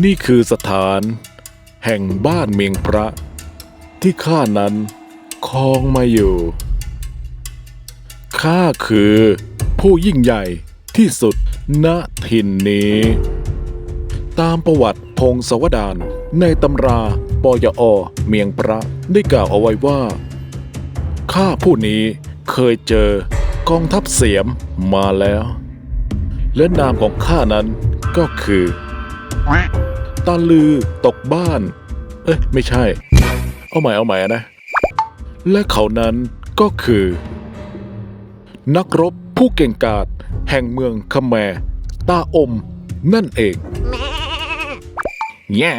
นี่คือสถาน แห่งบ้านเมียงพระ ที่ข้านั้นครองมาอยู่ข้าคือผู้ยิ่งใหญ่ที่สุดณถิ่นนี้ ตามประวัติพงศวดานในตำราปยอเมียงพระได้กล่าวเอาไว้ว่า ข้าผู้นี้เคยเจอกองทัพเสียมมาแล้ว และนามของข้านั้นก็คือ ตาลือตกบ้าน เอ้ยไม่ใช่ เอาใหม่เอาใหม่นะ และเขานั้นก็คือ นักรบผู้เก่งกาจแห่งเมืองคแมรตาอม นั่นเองแย่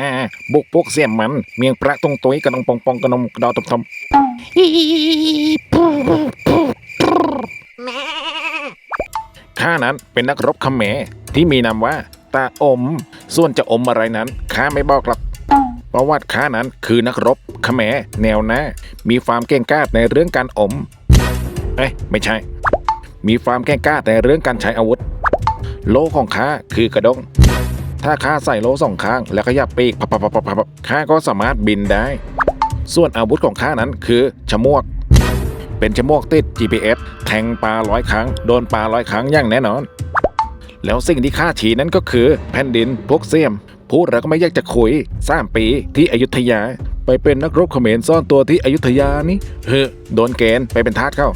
บุกพวกเสียมมัน เมียงพระตรงตัวกระนองปองปองกระนองกระดอตบทำข้านั้นเป็นนักรบเขมรที่มีนามว่า ตาอม ส่วนจะอมอะไรนั้นข้าไม่บอกหรอกประวัติข้านั้นคือนักรบเขมแนวหน้ามีความเก่งกาจในเรื่องการอม เอ้ยไม่ใช่ มีความเก่งกาจในเรื่องการใช้อาวุธ โลของข้าคือกระดง ถ้าข้าใส่โลสองข้าง แล้วขยับปีกพับพับพับพับพับข้าก็สามารถบินได้ ส่วนอาวุธของข้านั้นคือชมวก เป็นชมวกติด GPS แทงปลาร้อยครั้ง โดนปลาร้อยครั้งอย่างแน่นอน แล้วสิ่งที่ข้าฉีนั้นก็คือแผ่นดินพวกเสียม พูดแล้วก็ไม่อยากจะคุยสามปีที่อยุธยา ไปเป็นนักรบเขมรซ่อนตัวที่อยุธยานี่เฮ้อโดนเกณฑ์ไปเป็นทาสเข้า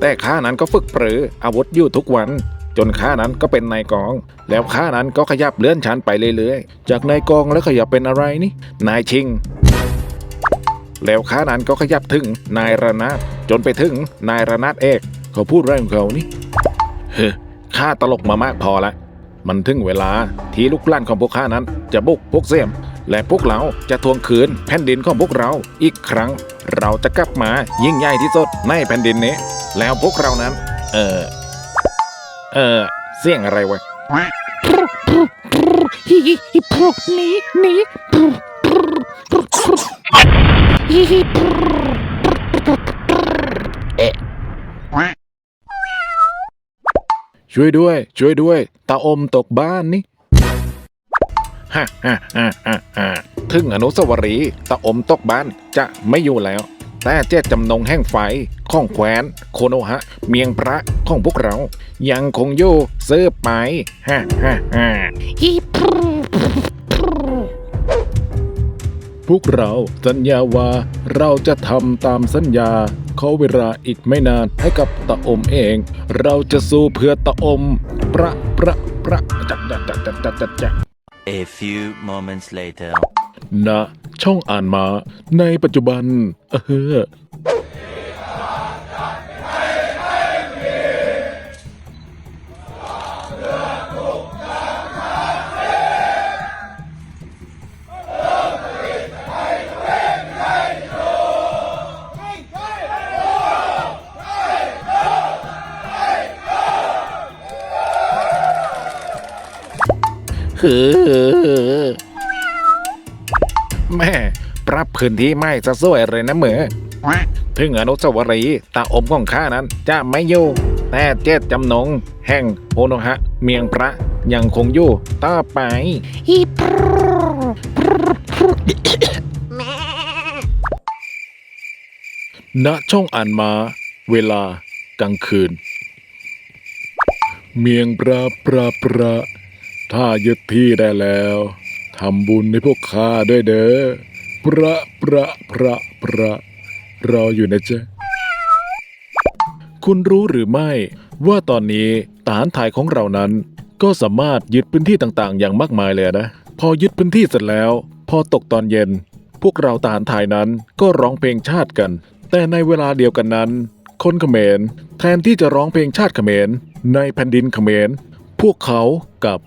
แต่ข้านั้นก็ฝึกปรืออาวุธอยู่ทุกวัน จนข้านั้นก็เป็นนายกอง แล้วข้านั้นก็ขยับเลื่อนชั้นไปเรื่อยๆ จากนายกองแล้วขยับเป็นอะไรนี่ นายชิง แล้วข้านั้นก็ขยับถึงนายระนาดจนไปถึงนายระนาดเอก เขาพูดอะไรของเขานี่เฮ้อ ข้าตลกมามากพอละมันถึงเวลาที่ลูกหล้านของพวกข้านั้น จะบุกพวกเสียม และพวกเราจะทวงคืนแผ่นดินของพวกเราอีกครั้ง เราจะกลับมายิ่งใหญ่ที่สุดในแผ่นดินนี้ แล้วพวกเรานั้น เออเออเสียงอะไรวะฮิฮิฮิพวกนี้นี้ฮิฮิ ช่วยด้วย ช่วยด้วย ตาอมตกบ้านนี่ฮ่าฮ่าฮ่าฮ่าฮ่าถึงอนุสาวรีย์ตะอมตกบ้านจะไม่อยู่แล้ว แต่เจตจำนงแห่งไฟของแควนโคโนฮะ เมียงพระของพวกเรา ยังคงอยู่เสื้อไปฮ่าฮ่าฮ่าฮิพพวกเราสัญญาว่าเราจะทำตามสัญญา ขอเวลาอีกไม่นานให้กับตาอมเอง เราจะสู้เพื่อตาอม ประประประจักจักจักจักจักจักจัก A few moments later. ณช่องอ่านมาในปัจจุบัน เออ แม่ปรับพื้นที่ไม่จะสวยเลยนะเหมือ ถึงอนุสาวรีย์ตาอมของข้านั้นจะไม่อยู่ แต่เจตจำนง แห่งโอโนฮะ เมียงพระยังคงอยู่ต่อไปฮิพณช่องอ่านมา เวลากลางคืน เมียงปราปราปรา ถ้ายึดที่ได้แล้วทำบุญให้พวกข้าด้วยเด้อพระพระพระพระรออยู่นะจ๊ะ คุณรู้หรือไม่ว่าตอนนี้ทหารไทยของเรานั้น ก็สามารถยึดพื้นที่ต่างๆ อย่างมากมายเลยนะ พอยึดพื้นที่เสร็จแล้ว พอตกตอนเย็น พวกเราทหารไทยนั้นก็ร้องเพลงชาติกัน แต่ในเวลาเดียวกันนั้น คนเขมร แทนที่จะร้องเพลงชาติเขมร ในแผ่นดินเขมร พวกเขากับ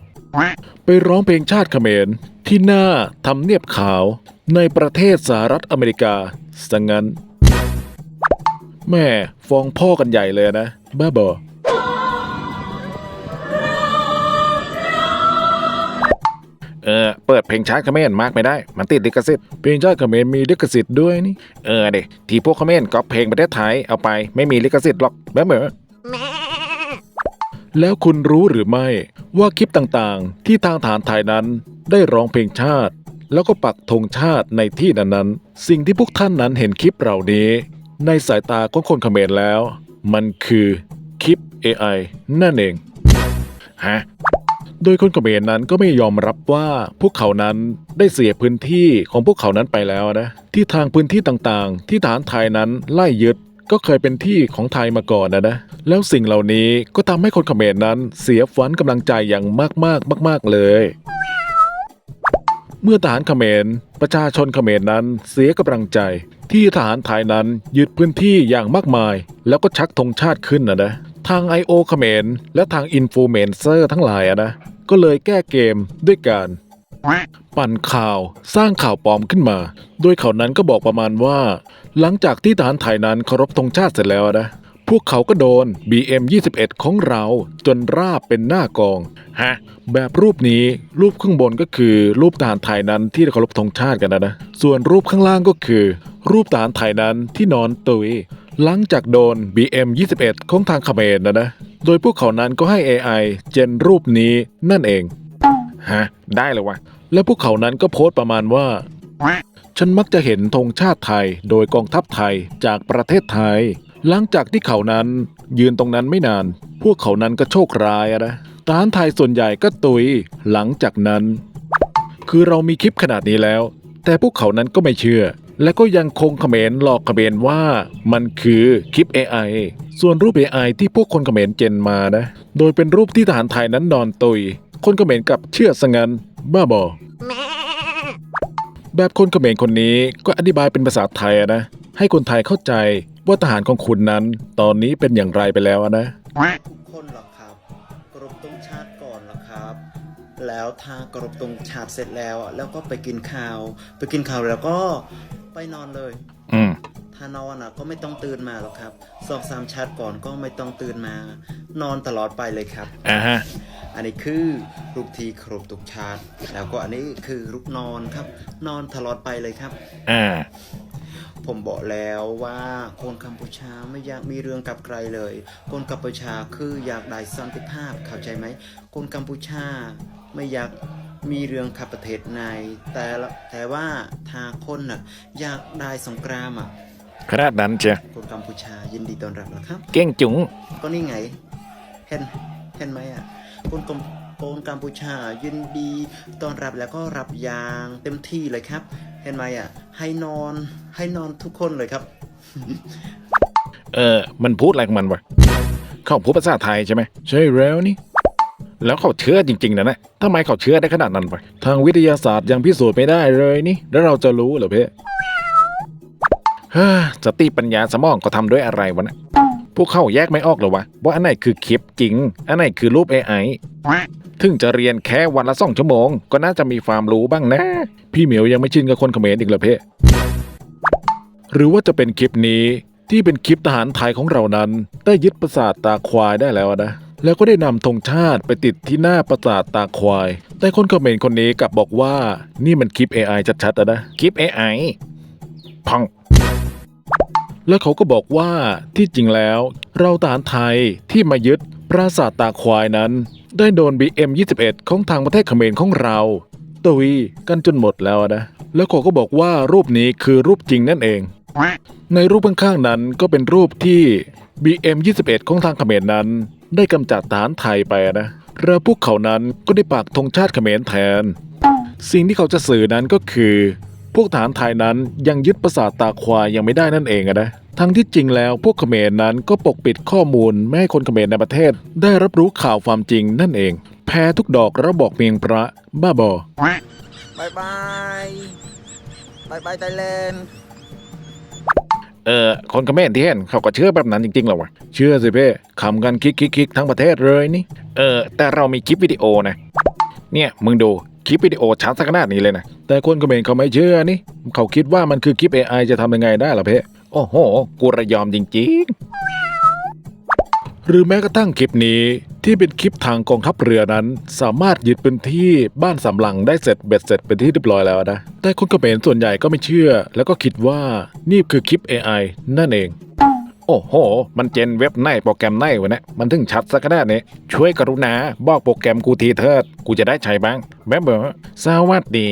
ไปร้องเพลงชาติเขมร ที่หน้าทำเนียบขาวในประเทศสหรัฐอเมริกาสังงั้น แม่ฟ้องพ่อกันใหญ่เลยนะ บ้าบอเออเปิดเพลงชาติเขมรมากไม่ได้ มันติดลิขสิทธิ์เพลงชาติเขมรมีลิขสิทธิ์ด้วยนี่ เออเด็ที่พวกเขมรก็เพลงประเทศไทยเอาไปไม่มีลิขสิทธิ์หรอกแบบเหมือ แล้วคุณรู้หรือไม่ว่าคลิปต่างๆ ที่ทางฐานไทยนั้นได้ร้องเพลงชาติ แล้วก็ปักธงชาติในที่นั้นๆ สิ่งที่พวกท่านนั้นเห็นคลิปเหล่านี้ ในสายตาของคนเขมรแล้ว มันคือคลิป AI นั่นเองฮะโดยคนเขมรนั้นก็ไม่ยอมรับว่าพวกเขานั้นได้เสียพื้นที่ของพวกเขานั้นไปแล้วนะ ที่ทางพื้นที่ต่างๆ ที่ฐานไทยนั้นไล่ยึด ก็เคยเป็นที่ของไทยมาก่อนนะนะ แล้วสิ่งเหล่านี้ก็ทำให้คนเขมรนั้นเสียฝันกำลังใจอย่างมากๆ มาก ๆ เลย เมื่อทหารเขมรประชาชนเขมรนั้นเสียกำลังใจ ที่ทหารไทยนั้นยึดพื้นที่อย่างมากมาย แล้วก็ชักธงชาติขึ้นนะนะทาง I.O. เขมรและทางอินฟูเมนเซอร์ทั้งหลายนะก็เลยแก้เกมด้วยการ ปั่นข่าวสร้างข่าวปลอมขึ้นมา โดยเขานั้นก็บอกประมาณว่า หลังจากที่ทหารไทยนั้นเคารพธงชาติเสร็จแล้วนะ พวกเขาก็โดน BM 21 ของเราจนราบเป็นหน้ากอง ฮะ แบบรูปนี้รูปข้างบนก็คือรูปทหารไทยนั้นที่เคารพธงชาติกันนะนะ ส่วนรูปข้างล่างก็คือ รูปทหารไทยนั้นที่นอนตุยหลังจากโดน BM 21 ของทางเขมรนะนะ โดยพวกเขานั้นก็ให้ AI เจนรูปนี้นั่นเอง ฮะ ได้เลยวะ และพวกเขานั้นก็โพสต์ประมาณว่า ฉันมักจะเห็นธงชาติไทยโดยกองทัพไทยจากประเทศไทย หลังจากที่เขานั้นยืนตรงนั้นไม่นาน พวกเขานั้นก็โชคร้ายนะทหารไทยส่วนใหญ่ก็ตุย หลังจากนั้น คือเรามีคลิปขนาดนี้แล้ว แต่พวกเขานั้นก็ไม่เชื่อ และก็ยังคงเขมรหลอกเขมรว่ามันคือคลิป AI ส่วนรูป AI ที่พวกคนเขมรเจนมานะ โดยเป็นรูปที่ทหารไทยนั้นนอนตุย คนเขมรกับเชื่อซะงั้น บ้าบอ แบบคนเขมรคนนี้ก็อธิบายเป็นภาษาไทยอะนะ ให้คนไทยเข้าใจว่าทหารของคุณนั้น ตอนนี้เป็นอย่างไรไปแล้วอะนะ ทุกคนหรอกครับกรบตรงชาติก่อนหรอกครับ แล้วถ้ากรบตรงชาติเสร็จแล้วอะแล้วก็ไปกินข้าว ไปกินข้าวแล้วก็ไปนอนเลย อืม ถ้านอนอะก็ไม่ต้องตื่นมาหรอกครับสองสามชาติก่อนก็ไม่ต้องตื่นมา นอนตลอดไปเลยครับ อ่าฮะ อันนี้คือรูปที่ครบทุกชาติแล้วก็อันนี้คือรูปนอนครับ นอนตลอดไปเลยครับ อ่า ผมบอกแล้วว่าคนกัมพูชาไม่อยากมีเรื่องกับใครเลย คนกัมพูชาคืออยากได้สันติภาพเข้าใจไหม คนกัมพูชาไม่อยากมีเรื่องขับประเทศในแต่ละแต่ว่าถ้าคนน่ะอยากได้สงครามอะขนาดนั้นเชียคนกัมพูชายินดีต้อนรับนะครับ เก้งจุ๋งก็นี่ไงเห็นเห็นไหมอะ คนกัมคนกัมพูชายินดีต้อนรับแล้วก็รับอยางเต็มที่เลยครับ เห็นไหมอะ ให้นอนให้นอนทุกคนเลยครับ เออ มันพูดอะไรของมันวะ เขาพูดภาษาไทยใช่ไหม ใช่แล้วนี่ แล้วเขาเชื่อจริง ๆนะนะทำไมเขาเชื่อได้ขนาดนั้นวะ ทางวิทยาศาสตร์ยังพิสูจน์ไม่ได้เลยนี่ แล้วเราจะรู้เหรอเพ่เฮ้อสติปัญญาสมองเขาทำด้วยอะไรวะนะ พวกเขาแยกไม่ออกเหรอวะ ว่าอันไหนคือคลิปจริง อันไหนคือรูป AI ถึงจะเรียนแค่วันละสองชั่วโมง ก็น่าจะมีความรู้บ้างนะ พี่เหมียวยังไม่ชินกับคนเขมรอีกเหรอเพ่หรือว่าจะเป็นคลิปนี้ที่เป็นคลิปทหารไทยของเรานั้น ได้ยึดปราสาทตาควายได้แล้วนะ แล้วก็ได้นำธงชาติไปติดที่หน้าปราสาทตาควาย แต่คนเขมรคนนี้กลับบอกว่า นี่มันคลิป AI ชัดๆนะคลิป AI พอง แล้วเขาก็บอกว่าที่จริงแล้ว เราทหารไทยที่มายึดปราสาทตาควายนั้น ได้โดน BM 21 ของทางประเทศเขมรของเราตุยกันจนหมดแล้วนะ แล้วเขาก็บอกว่ารูปนี้คือรูปจริงนั่นเอง ในรูปข้างๆนั้นก็เป็นรูปที่ BM 21 ของทางเขมรนั้น ได้กำจัดทหารไทยไปนะแล้วพวกเขานั้นก็ได้ปักธงชาติเขมรแทน สิ่งที่เขาจะสื่อนั้นก็คือ พวกทหารไทยนั้นยังยึดปราสาทตาควายยังไม่ได้นั่นเองอะนะทั้งที่จริงแล้วพวกเขมรนั้นก็ปกปิดข้อมูลไม่ให้คนเขมรในประเทศ ได้รับรู้ข่าวความจริงนั่นเอง แพ้ทุกดอกแล้วบอกเมียงพระบ้าบอบายบายบายบายไทยแลนด์เออคนเขมรที่เห็นเขาก็เชื่อแบบนั้นจริงๆเหรอวะเชื่อสิเพ่ขำกันคิกคิกคิกทั้งประเทศเลยนี่ เออแต่เรามีคลิปวิดีโอนะ เนี่ยมึงดู คลิปวิดีโอชัดสักขนาดนี้เลยนะ แต่คนเขมรเขาไม่เชื่อนี่ เขาคิดว่ามันคือคลิป AI จะทำยังไงได้ล่ะเพ่โอ้โห กูระยอมจริงหรือแม้กระทั่งคลิปนี้ที่เป็นคลิปทางกองทัพเรือนั้น สามารถยึดพื้นที่บ้านสำหลังได้เสร็จเบ็ดเสร็จเป็นที่เรียบร้อยแล้วนะ แต่คนเขมรส่วนใหญ่ก็ไม่เชื่อ แล้วก็คิดว่านี่คือคลิป AI นั่นเอง โอ้โห มันเจนเว็บไนโปรแกรมไนวะเนี่ยมันถึงชัดสักขนาดนี้ ช่วยกรุณาบอกโปรแกรมกูทีเถิด กูจะได้ใช้บ้างแม่เบสวัสดี